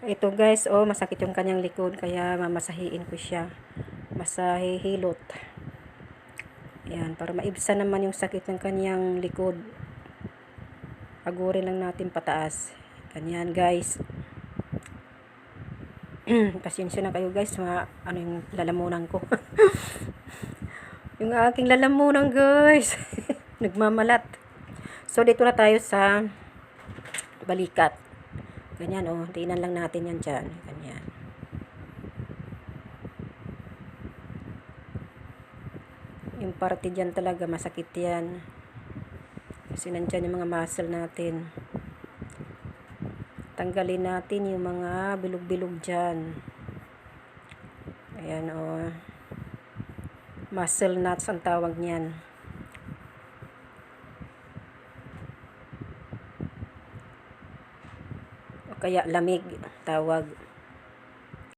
Ito guys, oh, masakit yung kanyang likod kaya mamasahiin ko siya. Masahihilot. Ayan, para maibsan naman yung sakit ng kanyang likod. Agurin lang natin pataas. Ganyan guys. Pasensya na kayo guys, mga ano yung lalamunan ko. yung aking lalamunan guys. Nagmamalat. So dito na tayo sa balikat. Ganyan oh, tingnan lang natin yan dyan. Ganyan. Yung parte dyan talaga masakit yan. Kasi nandyan yung mga muscle natin. Tanggalin natin yung mga bilog-bilog dyan. Ayan oh. Muscle nuts ang tawag niyan. O kaya lamig tawag.